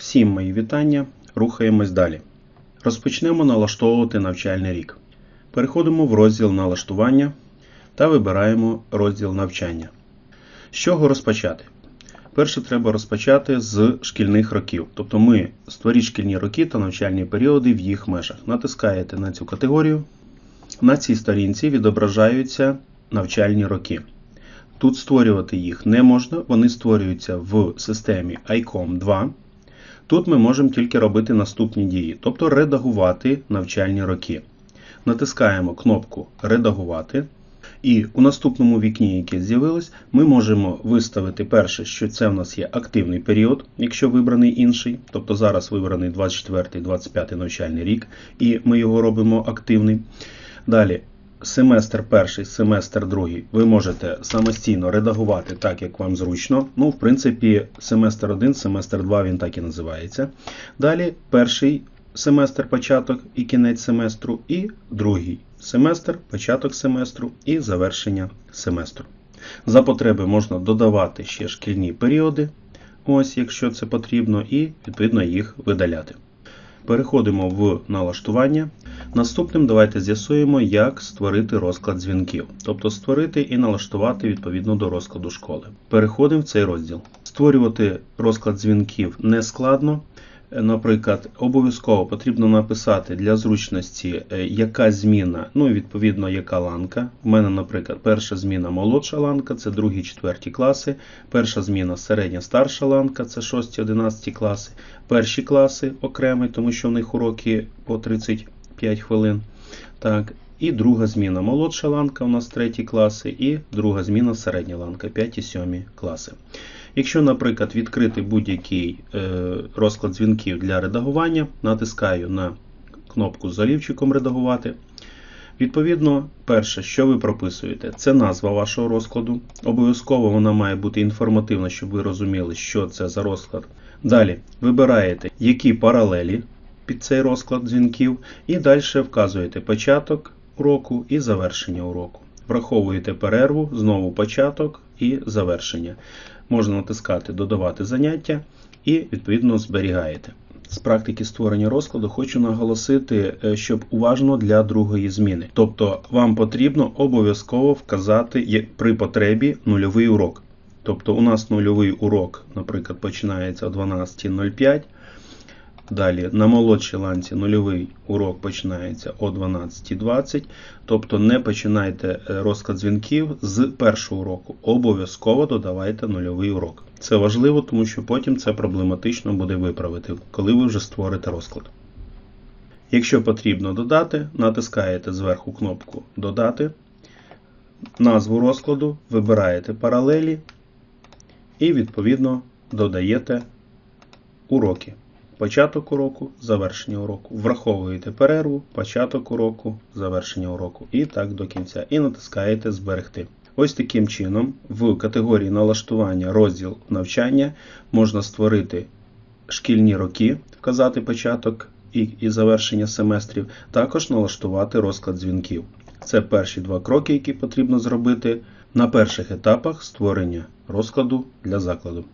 Всім мої вітання. Рухаємось далі. Розпочнемо налаштовувати навчальний рік. Переходимо в розділ налаштування та вибираємо розділ навчання. З чого розпочати? Перше треба розпочати з шкільних років. Тобто ми створіть шкільні роки та навчальні періоди в їх межах. Натискаєте на цю категорію. На цій сторінці відображаються навчальні роки. Тут створювати їх не можна, вони створюються в системі ICOM 2. Тут ми можемо тільки робити наступні дії, тобто редагувати навчальні роки. Натискаємо кнопку Редагувати. І у наступному вікні, яке з'явилось, ми можемо виставити перше, що це в нас є активний період, якщо вибраний інший. Тобто зараз вибраний 24-25 навчальний рік, і ми його робимо активний. Далі семестр перший, семестр другий ви можете самостійно редагувати так, як вам зручно. Ну, в принципі, семестр 1, семестр 2 він так і називається. Далі перший семестр початок і кінець семестру, і другий семестр, початок семестру і завершення семестру. За потреби можна додавати ще шкільні періоди, ось якщо це потрібно, і відповідно їх видаляти. Переходимо в налаштування. Наступним давайте з'ясуємо, як створити розклад дзвінків, тобто створити і налаштувати відповідно до розкладу школи. Переходимо в цей розділ. Створювати розклад дзвінків не складно. Наприклад, обов'язково потрібно написати для зручності, е, яка зміна, ну і відповідно яка ланка. У мене, наприклад, перша зміна молодша ланка, це другі, четверті класи. Перша зміна середня старша ланка, це 6-11 класи. Перші класи окремі, тому що в них уроки по 35 хвилин. Так. І друга зміна молодша ланка у нас треті класи, і друга зміна середня ланка 5-7 класи. Якщо, наприклад, відкрити будь-який е, розклад дзвінків для редагування, натискаю на кнопку з олівчиком редагувати. Відповідно, перше, що ви прописуєте, це назва вашого розкладу. Обов'язково вона має бути інформативна, щоб ви розуміли, що це за розклад. Далі вибираєте, які паралелі під цей розклад дзвінків, і далі вказуєте початок уроку і завершення уроку. Враховуєте перерву, знову початок і завершення. Можна натискати Додавати заняття і відповідно зберігаєте. З практики створення розкладу хочу наголосити, щоб уважно для другої зміни. Тобто вам потрібно обов'язково вказати при потребі нульовий урок. Тобто у нас нульовий урок, наприклад, починається о 12.05. Далі на молодшій ланці нульовий урок починається о 12.20. Тобто не починайте розклад дзвінків з першого уроку. Обов'язково додавайте нульовий урок. Це важливо, тому що потім це проблематично буде виправити, коли ви вже створите розклад. Якщо потрібно додати, натискаєте зверху кнопку Додати, назву розкладу, вибираєте паралелі і відповідно додаєте уроки. Початок уроку, завершення уроку. Враховуєте перерву, початок уроку, завершення уроку і так до кінця. І натискаєте Зберегти. Ось таким чином, в категорії налаштування розділ навчання можна створити шкільні роки, вказати початок і, і завершення семестрів, також налаштувати розклад дзвінків. Це перші два кроки, які потрібно зробити на перших етапах створення розкладу для закладу.